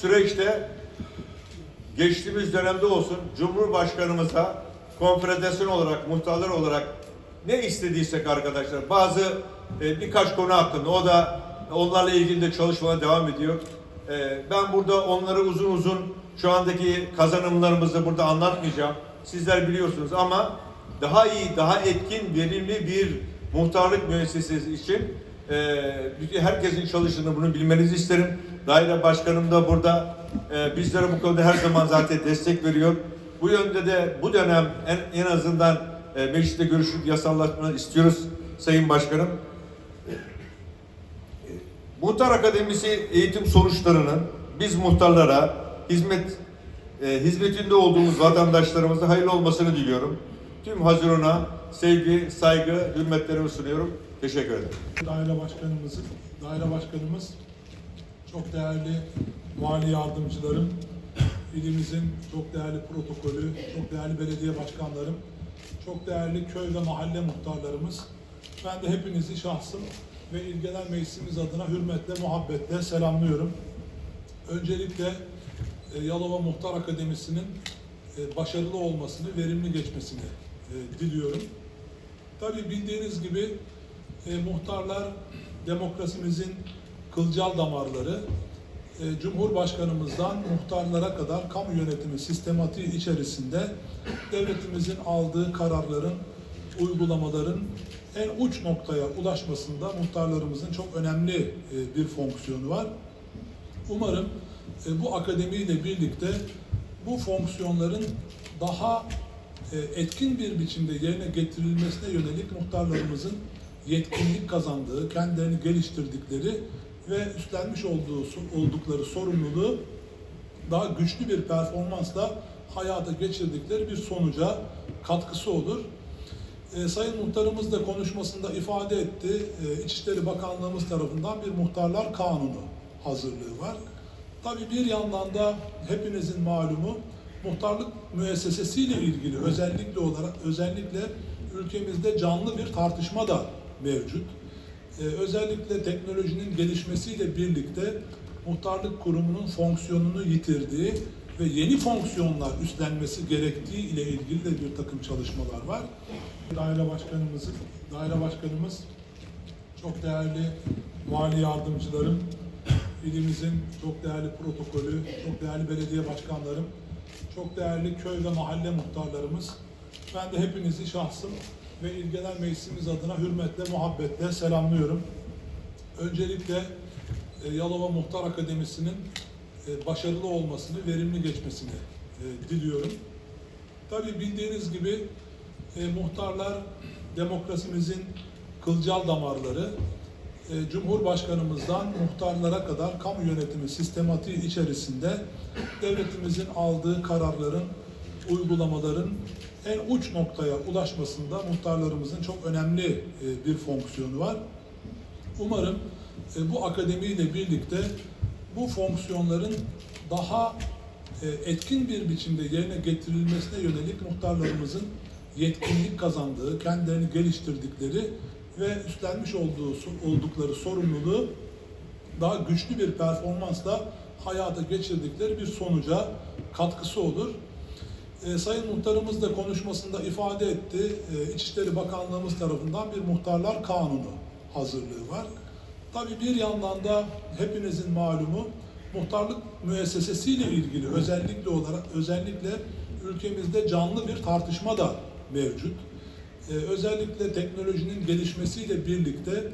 süreçte geçtiğimiz dönemde olsun Cumhurbaşkanımıza konfederasyon olarak, muhtarlar olarak ne istediysek arkadaşlar bazı e, birkaç konu hakkında o da onlarla ilgili de çalışmalar devam ediyor. E, ben burada onları uzun uzun şu andaki kazanımlarımızı burada anlatmayacağım. Sizler biliyorsunuz ama daha iyi, daha etkin, verimli bir muhtarlık müessesesi için e, bütün herkesin çalıştığını bunu bilmenizi isterim. Daire başkanım da burada e, bizlere bu konuda her zaman zaten destek veriyor. Bu yönde de bu dönem en, en azından e, mecliste görüşüp yasallaşmanı istiyoruz Sayın Başkanım. Muhtar Akademisi eğitim sonuçlarının biz muhtarlara hizmet e, hizmetinde olduğumuz vatandaşlarımıza hayırlı olmasını diliyorum. Tüm Haziran'a sevgi, saygı, hürmetlerimi sunuyorum. Teşekkür ederim. Daire başkanımız, daire başkanımız, çok değerli mali yardımcılarım, ilimizin çok değerli protokolü, çok değerli belediye başkanlarım, çok değerli köy ve mahalle muhtarlarımız. Ben de hepinizi şahsım ve İl Genel Meclisimiz adına hürmetle, muhabbetle selamlıyorum. Öncelikle e, Yalova Muhtar Akademisi'nin e, başarılı olmasını, verimli geçmesini e, diliyorum. Tabii bildiğiniz gibi e, muhtarlar demokrasimizin kılcal damarları. E, Cumhurbaşkanımızdan muhtarlara kadar kamu yönetimi sistematiği içerisinde devletimizin aldığı kararların, uygulamaların en uç noktaya ulaşmasında muhtarlarımızın çok önemli e, bir fonksiyonu var. Umarım e, bu akademiyle birlikte bu fonksiyonların daha e, etkin bir biçimde yerine getirilmesine yönelik muhtarlarımızın yetkinlik kazandığı, kendilerini geliştirdikleri ve üstlenmiş olduğu oldukları sorumluluğu daha güçlü bir performansla hayata geçirdikleri bir sonuca katkısı olur. E, Sayın Muhtarımız da konuşmasında ifade etti. E, İçişleri Bakanlığımız tarafından bir muhtarlar kanunu hazırlığı var. Tabii bir yandan da hepinizin malumu muhtarlık müessesesiyle ilgili özellikle olarak özellikle ülkemizde canlı bir tartışma da mevcut. Ee, özellikle teknolojinin gelişmesiyle birlikte muhtarlık kurumunun fonksiyonunu yitirdiği ve yeni fonksiyonlar üstlenmesi gerektiği ile ilgili de bir takım çalışmalar var. Daire başkanımız, daire başkanımız çok değerli mali yardımcılarım, ilimizin çok değerli protokolü, çok değerli belediye başkanlarım, çok değerli köy ve mahalle muhtarlarımız. Ben de hepinizi şahsım ve İl Genel Meclisimiz adına hürmetle, muhabbetle selamlıyorum. Öncelikle e, Yalova Muhtar Akademisi'nin e, başarılı olmasını, verimli geçmesini e, diliyorum. Tabii bildiğiniz gibi e, muhtarlar demokrasimizin kılcal damarları. E, Cumhurbaşkanımızdan muhtarlara kadar kamu yönetimi sistematiği içerisinde devletimizin aldığı kararların, uygulamaların en uç noktaya ulaşmasında muhtarlarımızın çok önemli e, bir fonksiyonu var. Umarım e, bu akademiyle birlikte bu fonksiyonların daha e, etkin bir biçimde yerine getirilmesine yönelik muhtarlarımızın yetkinlik kazandığı, kendilerini geliştirdikleri ve üstlenmiş olduğu oldukları sorumluluğu daha güçlü bir performansla hayata geçirdikleri bir sonuca katkısı olur. E, Sayın Muhtarımız da konuşmasında ifade etti. E, İçişleri Bakanlığımız tarafından bir muhtarlar kanunu hazırlığı var. Tabii bir yandan da hepinizin malumu muhtarlık müessesesiyle ilgili özellikle olarak özellikle ülkemizde canlı bir tartışma da mevcut. Ee, özellikle teknolojinin gelişmesiyle birlikte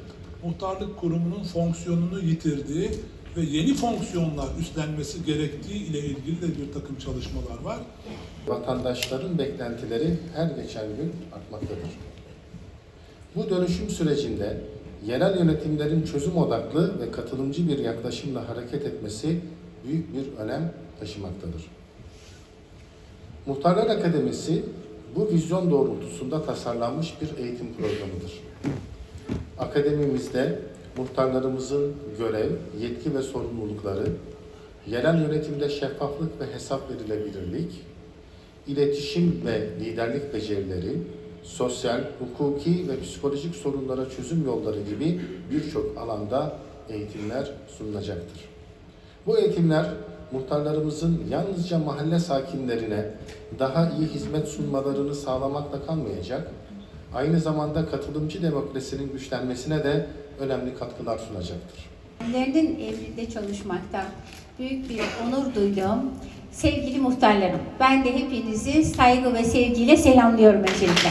muhtarlık kurumunun fonksiyonunu yitirdiği ve yeni fonksiyonlar üstlenmesi gerektiği ile ilgili de bir takım çalışmalar var. Vatandaşların beklentileri her geçen gün artmaktadır. Bu dönüşüm sürecinde yerel yönetimlerin çözüm odaklı ve katılımcı bir yaklaşımla hareket etmesi büyük bir önem taşımaktadır. Muhtarlar Akademisi bu vizyon doğrultusunda tasarlanmış bir eğitim programıdır. Akademimizde muhtarlarımızın görev, yetki ve sorumlulukları, yerel yönetimde şeffaflık ve hesap verilebilirlik, iletişim ve liderlik becerileri, sosyal, hukuki ve psikolojik sorunlara çözüm yolları gibi birçok alanda eğitimler sunulacaktır. Bu eğitimler muhtarlarımızın yalnızca mahalle sakinlerine daha iyi hizmet sunmalarını sağlamakla kalmayacak, aynı zamanda katılımcı demokrasinin güçlenmesine de önemli katkılar sunacaktır. Kendilerinin emrinde çalışmakta büyük bir onur duyduğum sevgili muhtarlarım. Ben de hepinizi saygı ve sevgiyle selamlıyorum öncelikle.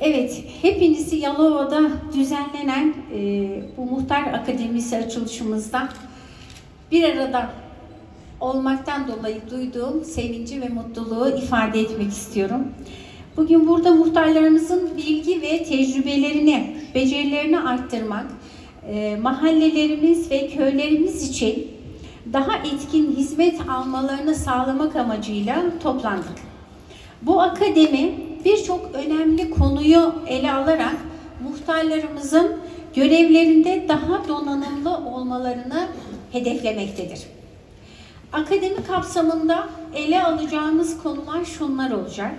Evet, hepinizi Yalova'da düzenlenen e, bu Muhtar Akademisi açılışımızda bir arada olmaktan dolayı duyduğum sevinci ve mutluluğu ifade etmek istiyorum. Bugün burada muhtarlarımızın bilgi ve tecrübelerini, becerilerini arttırmak, e, mahallelerimiz ve köylerimiz için daha etkin hizmet almalarını sağlamak amacıyla toplandık. Bu akademi birçok önemli konuyu ele alarak muhtarlarımızın görevlerinde daha donanımlı olmalarını hedeflemektedir. Akademi kapsamında ele alacağımız konular şunlar olacak.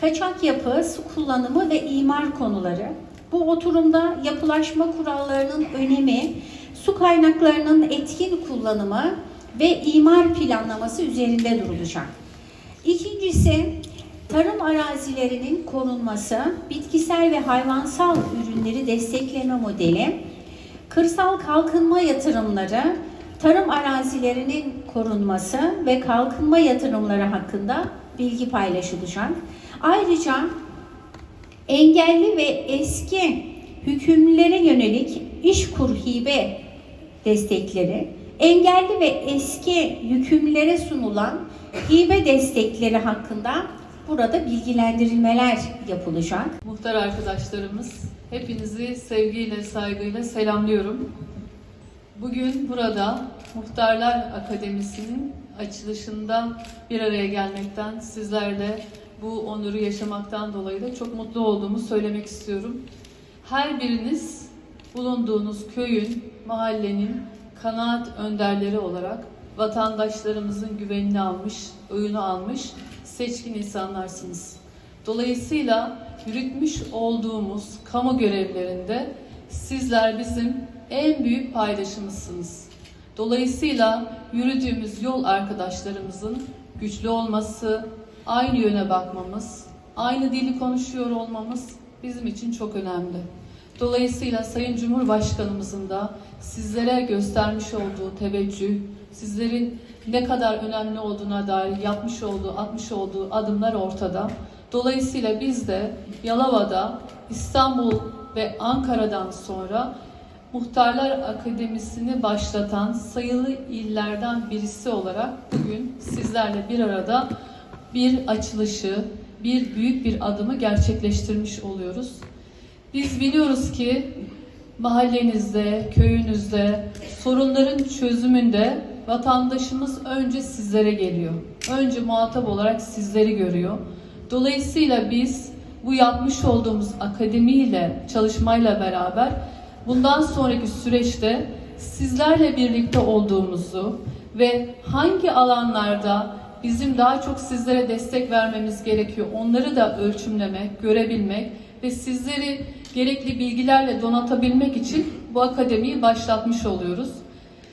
Kaçak yapı, su kullanımı ve imar konuları. Bu oturumda yapılaşma kurallarının önemi, su kaynaklarının etkin kullanımı ve imar planlaması üzerinde durulacak. İkincisi, tarım arazilerinin korunması, bitkisel ve hayvansal ürünleri destekleme modeli, kırsal kalkınma yatırımları, tarım arazilerinin korunması ve kalkınma yatırımları hakkında bilgi paylaşılacak. Ayrıca engelli ve eski hükümlülere yönelik iş kur hibe destekleri, engelli ve eski yükümlülere sunulan hibe destekleri hakkında burada bilgilendirilmeler yapılacak. Muhtar arkadaşlarımız, hepinizi sevgiyle, saygıyla selamlıyorum. Bugün burada Muhtarlar Akademisi'nin açılışında bir araya gelmekten, sizlerle bu onuru yaşamaktan dolayı da çok mutlu olduğumu söylemek istiyorum. Her biriniz bulunduğunuz köyün, mahallenin kanaat önderleri olarak vatandaşlarımızın güvenini almış, oyunu almış seçkin insanlarsınız. Dolayısıyla yürütmüş olduğumuz kamu görevlerinde sizler bizim en büyük paydaşımızsınız. Dolayısıyla yürüdüğümüz yol arkadaşlarımızın güçlü olması, aynı yöne bakmamız, aynı dili konuşuyor olmamız bizim için çok önemli. Dolayısıyla Sayın Cumhurbaşkanımızın da sizlere göstermiş olduğu teveccüh, sizlerin ne kadar önemli olduğuna dair yapmış olduğu, atmış olduğu adımlar ortada. Dolayısıyla biz de Yalova'da, İstanbul ve Ankara'dan sonra Muhtarlar Akademisi'ni başlatan sayılı illerden birisi olarak bugün sizlerle bir arada bir açılışı, bir büyük bir adımı gerçekleştirmiş oluyoruz. Biz biliyoruz ki mahallenizde, köyünüzde, sorunların çözümünde vatandaşımız önce sizlere geliyor. Önce muhatap olarak sizleri görüyor. Dolayısıyla biz bu yapmış olduğumuz akademiyle, çalışmayla beraber bundan sonraki süreçte sizlerle birlikte olduğumuzu ve hangi alanlarda bizim daha çok sizlere destek vermemiz gerekiyor onları da ölçümlemek, görebilmek ve sizleri gerekli bilgilerle donatabilmek için bu akademiyi başlatmış oluyoruz.